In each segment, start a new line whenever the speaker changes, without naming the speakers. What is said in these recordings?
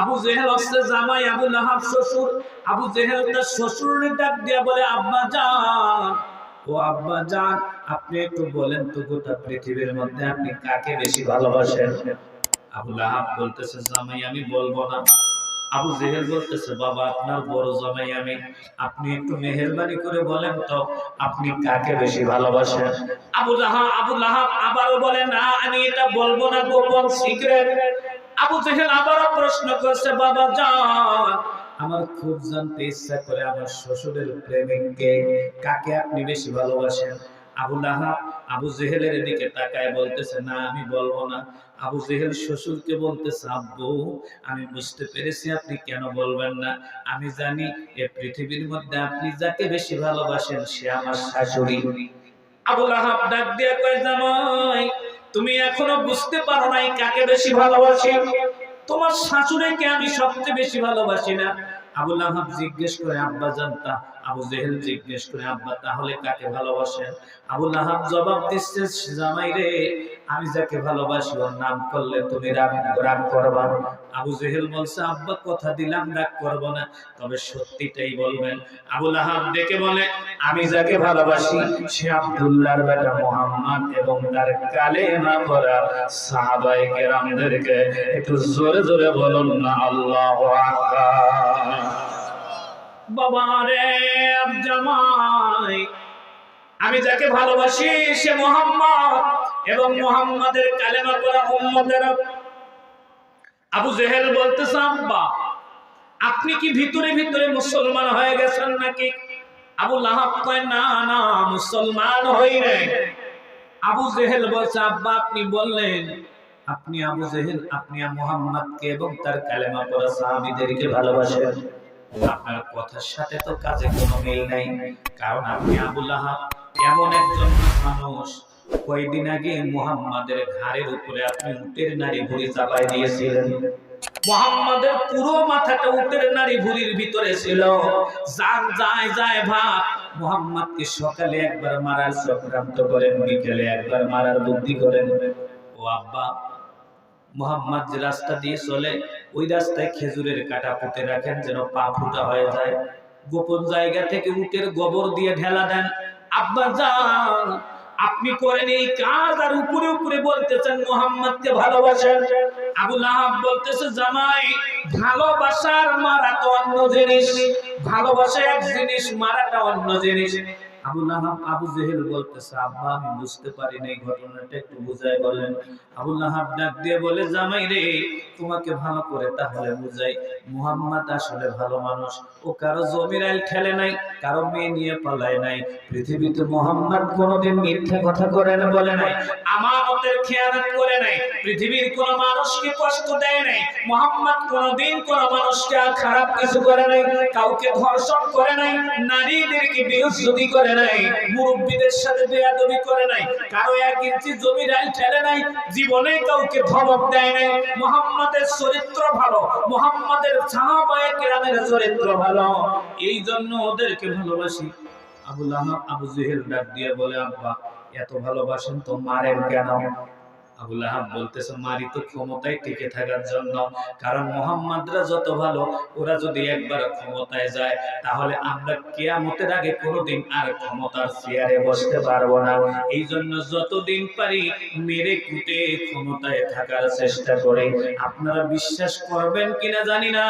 আবু জেহেল হচ্ছে জামাই, আবু লাহাব শ্বশুর। আবু জেহেল তার শ্বশুরের ডাক দিয়া বলে, আব্বা জান। ও আব্বা জান, আপনি একটু বলেন তো গোটা পৃথিবীর মধ্যে আপনি কাকে বেশি ভালোবাসেন? আবু লাহাব বলতেছে, জামাই, আমি বলব না। আবু জেহেল বলতেছে, বাবা, আপনার বড় জামাই আমি। আপনি একটু মেহেরবানি করে বলেন তো, আপনি কাকে বেশি ভালোবাসেন? আবু লাহাব আবু লাহাব আবারও বলে, না, আমি এটা বলব না, গোপন সিক্রেট। আবু জেহেল আবারও প্রশ্ন করছে, বাবা জান আমার খুব জানতে ইচ্ছা করে আমার শ্বশুরের প্রেমিককে কাকে আপনি বেশি ভালোবাসেন? আবু লাহাব আবু জেহেলের দিকে তাকায় বলতেছে, না, আমি বলব না। আবু জেহেল শ্বশুরকে বলতেছে, আব্বু, আমি বুঝতে পেরেছি আপনি কেন বলবেন না। আমি জানি এ পৃথিবীর মধ্যে আপনি যাকে বেশি ভালোবাসেন সে আমার শাশুড়ি। আবু লাহাব ডাক দিয়ে কয়, জামাই তুমি এখনও বুঝতে পারো নাই কাকে বেশি ভালোবাসি? তোমার শাশুড়ি কে আমি সবচেয়ে বেশি ভালোবাসি না। আবুল আহাব জিজ্ঞেস করে, আব্বা জানতা আবু জেহেল জিজ্ঞেস করে, আব্বা, তাহলে কাকে ভালোবাসেন? আবু লাহাব জবাব দিচ্ছে জামাই রে, আমি যাকে ভালোবাসি, ওর নাম করলে তুমি রাগ রাগ করবা। আবু জেহেল বলছে, আব্বা, কথা দিলাম, রাগ করব না, তবে সত্যিটাই বলবেন। আবু লাহাব ডেকে বলে, আমি যাকে ভালোবাসি, সে আব্দুল্লাহর বেটা মোহাম্মদ এবং তার কালেমা পড়া সাহাবায়ে কেরামদেরকে একটু জোরে জোরে বলুন না, আল্লাহু আকবার। বাবা রে জামাই। আমি যাকে ভালোবাসি, সে মোহাম্মদ এবং মোহাম্মদের কালেমা পড়া উম্মতের আবু। জেহেল বলতেছে, আব্বা, আপনি কি ভিতরে ভিতরে মুসলমান হয়ে গেছেন নাকি? আবু মুসলমান হই আবু জেহেল বলছে, আব্বা, আপনি বললেন, আপনি আবু জেহেল, আপনি মোহাম্মদকে এবং তার কালেমা পড়া সাহাবীদেরকে ভালোবাসেন। আপনার কথার সাথে তো কাজে কোনো মিল কারণ আপনি এমন একজন মানুষ, কয়েকদিন আগে মুহাম্মাদের ঘাড়ের উপরে আপনি উটের নারী দিয়েছিলেন। মুহাম্মাদের পুরো মাথাটা উটের নারী ভুড়ির ভিতরে ছিল। যান, যায় যায়, ভাব। মুহাম্মাদকে সকালে একবার মারার চক্রান্ত করেন, বিকেলে একবার মারার বুদ্ধি করেন। ও আব্বা মোহাম্মদ যে রাস্তা দিয়ে চলে, ওই রাস্তায় খেজুরের কাটা পুঁতে রাখেন যেন পা ফুটা হয়ে যায়। গোপন জায়গা থেকে উটের গোবর দিয়ে ঢেলা দেন। আব্বা যান, আপনি করেন এই কাজ আর উপরে উপরে বলতেছেন, মোহাম্মদকে ভালোবাসেন। আবু লাহাব বলতেছে, জামাই, ভালোবাসার মারা তো অন্য জিনিস। ভালোবাসা এক জিনিস, মারাটা অন্য জিনিস। আবু লাহাব, আবু করে নাই পৃথিবীতে মোহাম্মদ মিথ্যা কথা বলে নাই। করে নাই। পৃথিবীর কোন মানুষকে কষ্ট দেয় নাই। মোহাম্মদ কোনোদিন কোন মানুষকে খারাপ কিছু করে নাই। কাউকে ধর্ষণ করে নাই। নারীদেরকে বিরুদ্ধি করে নাই, মুরব্বীদের সাথে বেয়াদবি করে নাই, কারও এক ইঞ্চি জমি রাইল ঠেলে নাই, জীবনে কাউকে ধমক দেয় নাই। মোহাম্মদের চরিত্র ভালো, মোহাম্মদের কেরামের চরিত্র ভালো। এই জন্য ওদেরকে ভালোবাসি। আবু লাহাব, আবু জেহেল ডাক দিয়ে বলে, আব্বা, এত ভালোবাসেন তো মারেন কেন? আবু লাহাব বলতেছে মারি ক্ষমতায় টিকে থাকার জন্য। কারণ মোহাম্মদরা যত ভালো, ওরা যদি একবার ক্ষমতায় যায়, তাহলে আমরা কেয়ামতের আগে কোনোদিন আর ক্ষমতার চেয়ারে বসতে পারব না। এই জন্য যতদিন পারি মেরে কুটে ক্ষমতায় থাকার চেষ্টা করে। আপনারা বিশ্বাস করবেন কিনা জানি না।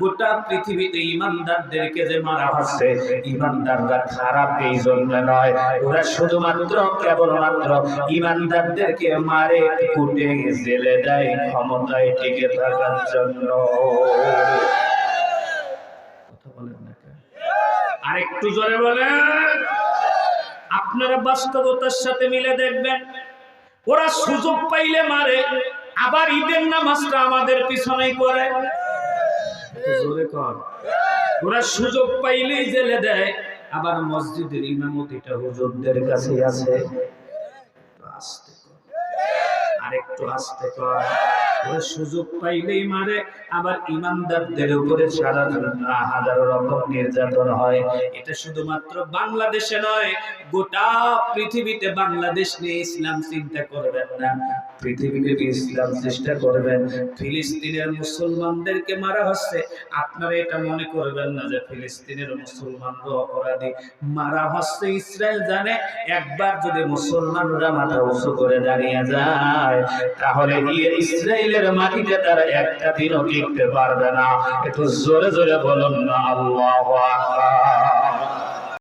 গোটা পৃথিবীতে ইমানদারদেরকে যে মারা হচ্ছে, ইমানদাররা খারাপ এই জন্য নয়। ওরা শুধুমাত্র, কেবলমাত্র ইমানদারদেরকে মারে কুটে জেলে দেয় ক্ষমতায় টিকে থাকার জন্য? আরেকটু জোরে বলেন। আপনারা বাস্তবতার সাথে মিলে দেখবেন, ওরা সুযোগ পাইলে মারে, আবার ঈদের নামাজটা আমাদের পিছনেই করে। ওরা সুযোগ পাইলেই জেলে দেয়, আবার মসজিদের ইমামতিটা হুজুরদের কাছে আছে। আস্তে। আস্তে ওরা সুযোগ পাইলেই মারে। আবার ইমানদারদের উপরে সারা হাজারো রকম নির্যাতন হয়। এটা শুধুমাত্র বাংলাদেশে নয়, গোটা পৃথিবীতে বাংলাদেশ নিয়ে ইসলাম চিন্তা করবেন না। পৃথিবীতে ইসলাম চেষ্টা করবেন। ফিলিস্তিনের মুসলমানদেরকে মারা হচ্ছে। আপনারা এটা মনে করবেন না যে ফিলিস্তিনের মুসলমানরা অপরাধী। মারা হচ্ছে ইসরায়েল জানে। একবার যদি মুসলমানরা মাথা উঁচু করে দাঁড়িয়ে যায় তাহলে ইসরায়েলের মাটিতে তারা একটা দিনও টিকতে পারবে না। একটু জোরে জোরে বলুন না, আল্লাহ